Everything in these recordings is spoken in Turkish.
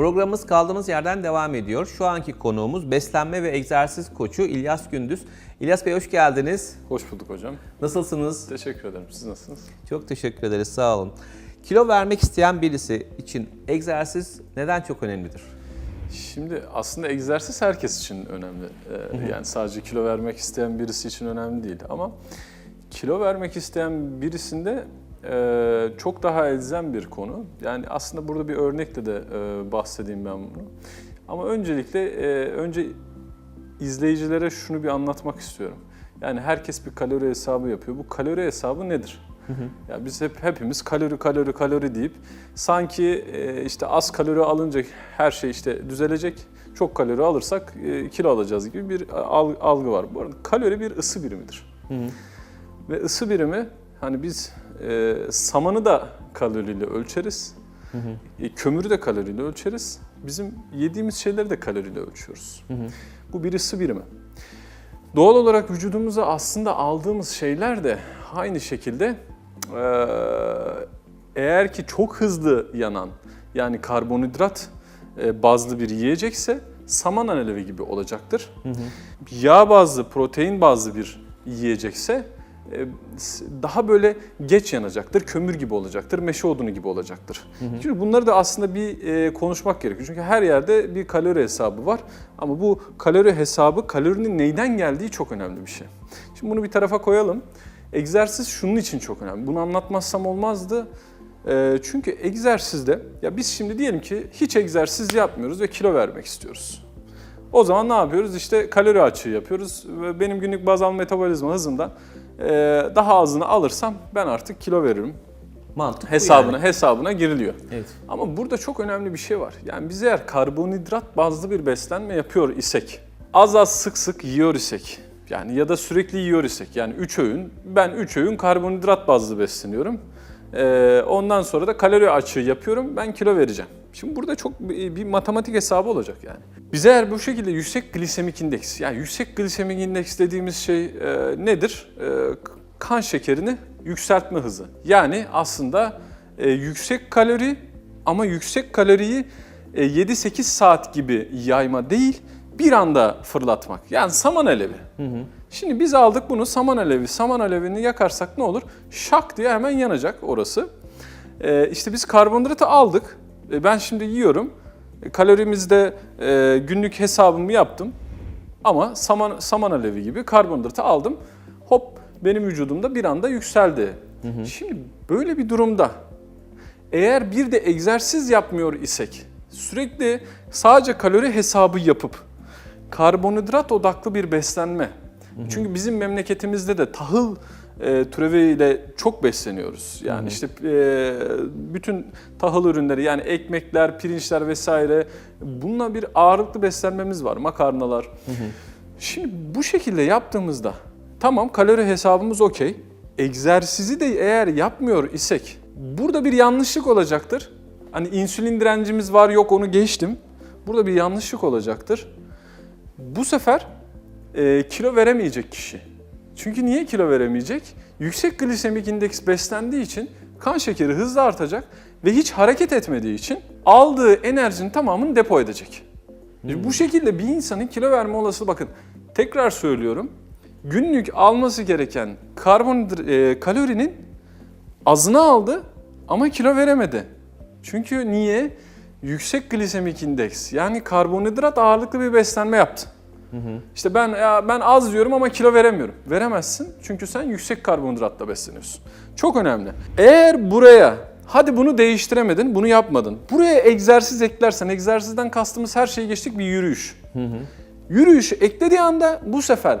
Programımız kaldığımız yerden devam ediyor. Şu anki konuğumuz beslenme ve egzersiz koçu İlyas Gündüz. İlyas Bey hoş geldiniz. Hoş bulduk hocam. Nasılsınız? Teşekkür ederim. Siz nasılsınız? Çok teşekkür ederiz, sağ olun. Kilo vermek isteyen birisi için egzersiz neden çok önemlidir? Şimdi aslında egzersiz herkes için önemli. Ee, yani sadece kilo vermek isteyen birisi için önemli değil. Ama kilo vermek isteyen birisinde e, çok daha elzem bir konu. Yani aslında burada bir örnekle de e, bahsedeyim ben bunu. Ama öncelikle e, önce izleyicilere şunu bir anlatmak istiyorum. Yani herkes bir kalori hesabı yapıyor. Bu kalori hesabı nedir? Ya biz hep hepimiz kalori kalori kalori deyip sanki e, işte az kalori alınca her şey işte düzelecek. Çok kalori alırsak e, kilo alacağız gibi bir al- algı var. Bu arada kalori bir ısı birimidir. Ve ısı birimi hani biz e, samanı da kaloriyle ölçeriz. E, kömürü de kaloriyle ölçeriz. Bizim yediğimiz şeyleri de kaloriyle ölçüyoruz. Bu bir ısı birimi. Doğal olarak vücudumuza aslında aldığımız şeyler de aynı şekilde eee, eğer ki çok hızlı yanan yani karbonhidrat e, bazlı bir yiyecekse saman alevi gibi olacaktır. Yağ bazlı, protein bazlı bir yiyecekse e, daha böyle geç yanacaktır, kömür gibi olacaktır, meşe odunu gibi olacaktır. Çünkü bunları da aslında bir e, konuşmak gerekiyor. Çünkü her yerde bir kalori hesabı var ama bu kalori hesabı kalorinin neyden geldiği çok önemli bir şey. Şimdi bunu bir tarafa koyalım. Egzersiz şunun için çok önemli. Bunu anlatmazsam olmazdı. E, çünkü egzersizde, ya biz şimdi diyelim ki hiç egzersiz yapmıyoruz ve kilo vermek istiyoruz. O zaman ne yapıyoruz? İşte kalori açığı yapıyoruz. Ve benim günlük bazal metabolizma hızımdan e, daha azını alırsam ben artık kilo veririm. Mantık bu Hesabına yani. hesabına giriliyor. Evet. Ama burada çok önemli bir şey var. Yani biz eğer karbonhidrat bazlı bir beslenme yapıyor isek, az az sık sık yiyor isek, yani ya da sürekli yiyor isek, yani 3 öğün, ben 3 öğün karbonhidrat bazlı besleniyorum. Ee, ondan sonra da kalori açığı yapıyorum, ben kilo vereceğim. Şimdi burada çok bir matematik hesabı olacak yani. Biz eğer bu şekilde yüksek glisemik indeks, yani yüksek glisemik indeks dediğimiz şey e, nedir? E, kan şekerini yükseltme hızı. Yani aslında e, yüksek kalori ama yüksek kaloriyi e, 7-8 saat gibi yayma değil, bir anda fırlatmak. Yani saman alevi. Şimdi biz aldık bunu saman alevi. Saman alevini yakarsak ne olur? Şak diye hemen yanacak orası. E, işte biz karbonhidratı aldık. E, ben şimdi yiyorum. Kalorimizde e, günlük hesabımı yaptım. Ama saman, saman alevi gibi karbonhidratı aldım. Hop benim vücudumda bir anda yükseldi. Şimdi böyle bir durumda eğer bir de egzersiz yapmıyor isek, sürekli sadece kalori hesabı yapıp karbonhidrat odaklı bir beslenme. Çünkü bizim memleketimizde de tahıl e, türeviyle çok besleniyoruz. Yani işte e, bütün tahıl ürünleri yani ekmekler, pirinçler vesaire bununla bir ağırlıklı beslenmemiz var. Makarnalar. Şimdi bu şekilde yaptığımızda tamam kalori hesabımız okey. Egzersizi de eğer yapmıyor isek burada bir yanlışlık olacaktır. Hani insülin direncimiz var yok onu geçtim. Burada bir yanlışlık olacaktır. Bu sefer e, kilo veremeyecek kişi. Çünkü niye kilo veremeyecek? Yüksek glisemik indeks beslendiği için kan şekeri hızla artacak ve hiç hareket etmediği için aldığı enerjinin tamamını depo edecek. E, Bu şekilde bir insanın kilo verme olasılığı bakın tekrar söylüyorum. Günlük alması gereken karbonhidrat e, kalorinin azını aldı ama kilo veremedi. Çünkü niye? Yüksek glisemik indeks yani karbonhidrat ağırlıklı bir beslenme yaptı. İşte ben ya ben az diyorum ama kilo veremiyorum. Veremezsin çünkü sen yüksek karbonhidratla besleniyorsun. Çok önemli. Eğer buraya hadi bunu değiştiremedin, bunu yapmadın. Buraya egzersiz eklersen, egzersizden kastımız her şeyi geçtik bir yürüyüş. Yürüyüşü eklediği anda bu sefer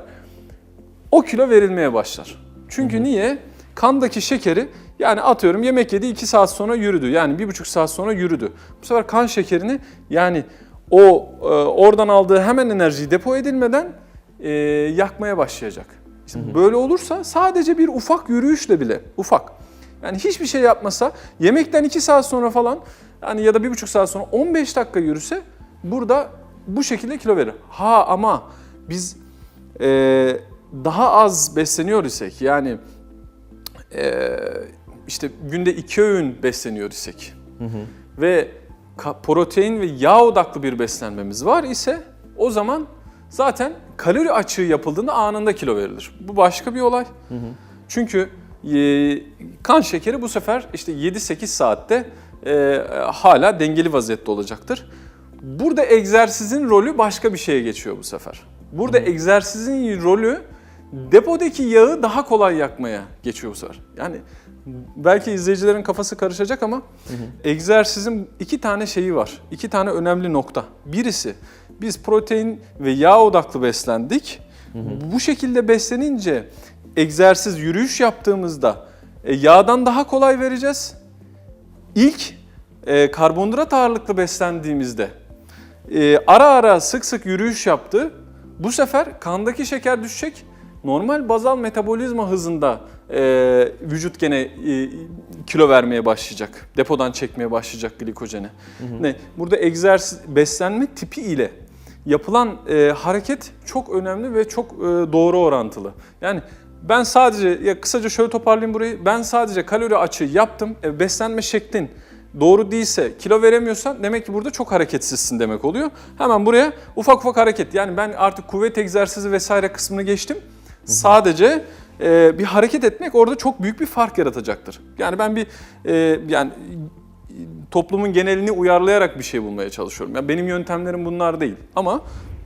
o kilo verilmeye başlar. Çünkü niye? Kandaki şekeri yani atıyorum yemek yedi 2 saat sonra yürüdü. Yani bir buçuk saat sonra yürüdü. Bu sefer kan şekerini yani o e, oradan aldığı hemen enerjiyi depo edilmeden e, yakmaya başlayacak. İşte böyle olursa sadece bir ufak yürüyüşle bile ufak. Yani hiçbir şey yapmasa yemekten 2 saat sonra falan yani ya da bir buçuk saat sonra 15 dakika yürüse burada bu şekilde kilo verir. Ha ama biz e, daha az besleniyor isek yani e, işte günde iki öğün besleniyor isek ve ka- protein ve yağ odaklı bir beslenmemiz var ise o zaman zaten kalori açığı yapıldığında anında kilo verilir. Bu başka bir olay. Çünkü e, kan şekeri bu sefer işte 7-8 saatte e, hala dengeli vaziyette olacaktır. Burada egzersizin rolü başka bir şeye geçiyor bu sefer. Burada egzersizin rolü depodaki yağı daha kolay yakmaya geçiyor bu sefer. Yani belki izleyicilerin kafası karışacak ama egzersizin iki tane şeyi var. İki tane önemli nokta. Birisi biz protein ve yağ odaklı beslendik. Bu şekilde beslenince egzersiz yürüyüş yaptığımızda e, yağdan daha kolay vereceğiz. İlk e, karbonhidrat ağırlıklı beslendiğimizde e, ara ara sık sık yürüyüş yaptı. Bu sefer kandaki şeker düşecek. Normal bazal metabolizma hızında e, vücut gene e, kilo vermeye başlayacak. Depodan çekmeye başlayacak glikojeni. Ne? Burada egzersiz beslenme tipi ile yapılan e, hareket çok önemli ve çok e, doğru orantılı. Yani ben sadece ya kısaca şöyle toparlayayım burayı. Ben sadece kalori açığı yaptım. E, beslenme şeklin doğru değilse, kilo veremiyorsan demek ki burada çok hareketsizsin demek oluyor. Hemen buraya ufak ufak hareket. Yani ben artık kuvvet egzersizi vesaire kısmını geçtim. Sadece e, bir hareket etmek orada çok büyük bir fark yaratacaktır. Yani ben bir e, yani toplumun genelini uyarlayarak bir şey bulmaya çalışıyorum. Yani benim yöntemlerim bunlar değil. Ama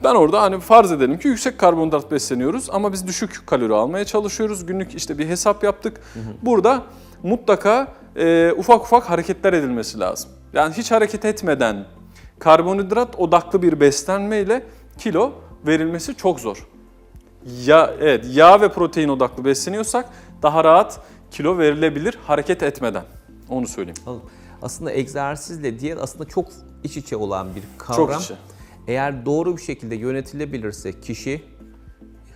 ben orada hani farz edelim ki yüksek karbonhidrat besleniyoruz ama biz düşük kalori almaya çalışıyoruz. Günlük işte bir hesap yaptık. Burada mutlaka e, ufak ufak hareketler edilmesi lazım. Yani hiç hareket etmeden karbonhidrat odaklı bir beslenmeyle kilo verilmesi çok zor. Ya evet yağ ve protein odaklı besleniyorsak daha rahat kilo verilebilir hareket etmeden. Onu söyleyeyim. Anladım. Aslında egzersizle diyet aslında çok iç içe olan bir kavram. Çok içe. Eğer doğru bir şekilde yönetilebilirse kişi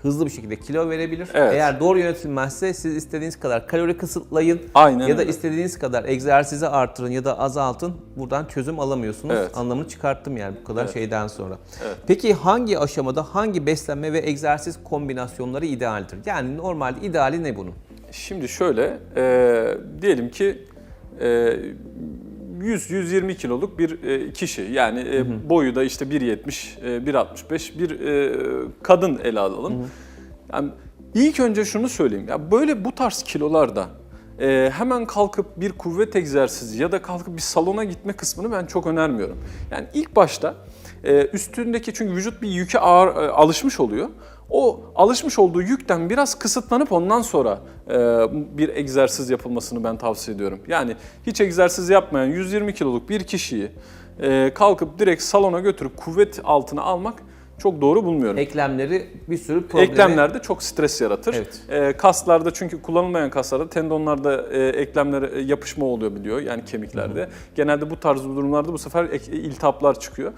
hızlı bir şekilde kilo verebilir. Evet. Eğer doğru yönetilmezse siz istediğiniz kadar kalori kısıtlayın Aynen ya da öyle. istediğiniz kadar egzersizi artırın ya da azaltın. Buradan çözüm alamıyorsunuz. Evet. Anlamını çıkarttım yani bu kadar Evet. şeyden sonra. Evet. Peki hangi aşamada hangi beslenme ve egzersiz kombinasyonları idealdir? Yani normalde ideali ne bunun? Şimdi şöyle, e, diyelim ki e, 100-120 kiloluk bir e, kişi yani e, boyu da işte 1.70, e, 1.65 bir e, kadın ele alalım. Yani ilk önce şunu söyleyeyim ya böyle bu tarz kilolarda e, hemen kalkıp bir kuvvet egzersizi ya da kalkıp bir salona gitme kısmını ben çok önermiyorum. Yani ilk başta e, üstündeki çünkü vücut bir yüke ağır e, alışmış oluyor. O alışmış olduğu yükten biraz kısıtlanıp ondan sonra e, bir egzersiz yapılmasını ben tavsiye ediyorum. Yani hiç egzersiz yapmayan 120 kiloluk bir kişiyi e, kalkıp direkt salona götürüp kuvvet altına almak çok doğru bulmuyorum. Eklemleri bir sürü problemi... Eklemlerde çok stres yaratır. Evet. E, kaslarda çünkü kullanılmayan kaslarda tendonlarda e, eklemlere e, yapışma oluyor biliyor yani kemiklerde. Genelde bu tarz durumlarda bu sefer iltihaplar çıkıyor.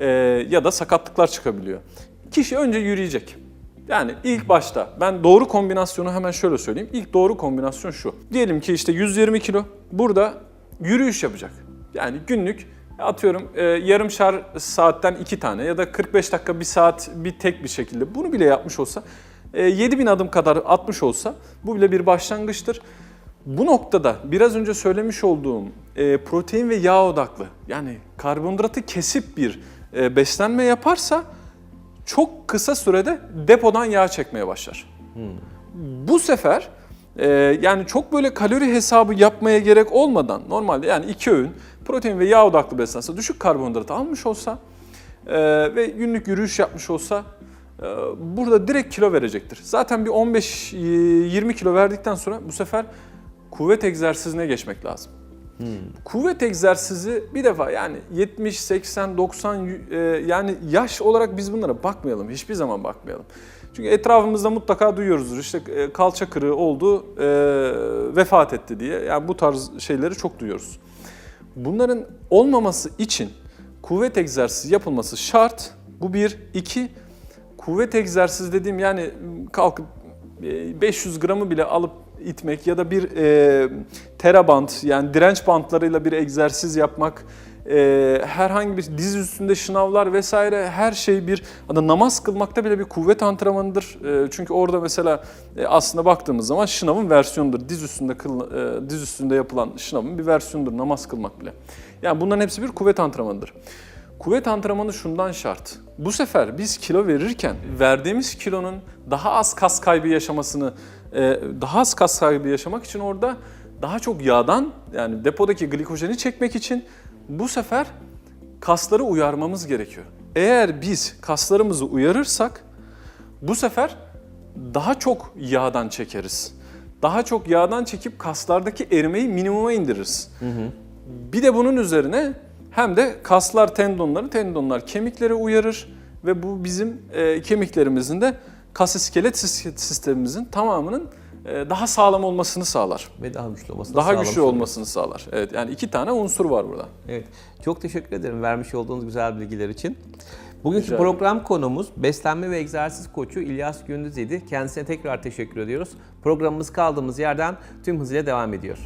E, ya da sakatlıklar çıkabiliyor. Kişi önce yürüyecek. Yani ilk başta ben doğru kombinasyonu hemen şöyle söyleyeyim. İlk doğru kombinasyon şu. Diyelim ki işte 120 kilo burada yürüyüş yapacak. Yani günlük atıyorum e, yarımşar saatten iki tane ya da 45 dakika bir saat bir tek bir şekilde bunu bile yapmış olsa e, 7000 adım kadar atmış olsa bu bile bir başlangıçtır. Bu noktada biraz önce söylemiş olduğum e, protein ve yağ odaklı yani karbonhidratı kesip bir e, beslenme yaparsa çok kısa sürede depodan yağ çekmeye başlar. Bu sefer e, yani çok böyle kalori hesabı yapmaya gerek olmadan normalde yani iki öğün protein ve yağ odaklı beslense düşük karbonhidrat almış olsa e, ve günlük yürüyüş yapmış olsa e, burada direkt kilo verecektir. Zaten bir 15-20 kilo verdikten sonra bu sefer kuvvet egzersizine geçmek lazım. Kuvvet egzersizi bir defa yani 70, 80, 90 e, yani yaş olarak biz bunlara bakmayalım. Hiçbir zaman bakmayalım. Çünkü etrafımızda mutlaka duyuyoruzdur. İşte e, kalça kırığı oldu, e, vefat etti diye. Yani bu tarz şeyleri çok duyuyoruz. Bunların olmaması için kuvvet egzersizi yapılması şart. Bu bir. iki kuvvet egzersizi dediğim yani kalkıp e, 500 gramı bile alıp itmek ya da bir e, teraband yani direnç bantlarıyla bir egzersiz yapmak e, herhangi bir diz üstünde şınavlar vesaire her şey bir hatta namaz kılmakta bile bir kuvvet antrenmanıdır. E, çünkü orada mesela e, aslında baktığımız zaman şınavın versiyonudur. Diz üstünde kıl, e, diz üstünde yapılan şınavın bir versiyonudur namaz kılmak bile. Yani bunların hepsi bir kuvvet antrenmanıdır. Kuvvet antrenmanı şundan şart. Bu sefer biz kilo verirken verdiğimiz kilonun daha az kas kaybı yaşamasını, daha az kas kaybı yaşamak için orada daha çok yağdan yani depodaki glikojeni çekmek için bu sefer kasları uyarmamız gerekiyor. Eğer biz kaslarımızı uyarırsak bu sefer daha çok yağdan çekeriz. Daha çok yağdan çekip kaslardaki erimeyi minimuma indiririz. Bir de bunun üzerine hem de kaslar tendonları, tendonlar kemikleri uyarır ve bu bizim e, kemiklerimizin de kas iskelet sis- sistemimizin tamamının e, daha sağlam olmasını sağlar. Ve daha güçlü olmasını Daha güçlü oluyor. olmasını sağlar. Evet yani iki tane unsur var burada. Evet. Çok teşekkür ederim vermiş olduğunuz güzel bilgiler için. Bugünkü Rica ederim. program konumuz beslenme ve egzersiz koçu İlyas Gündüz idi. Kendisine tekrar teşekkür ediyoruz. Programımız kaldığımız yerden tüm hızıyla devam ediyor.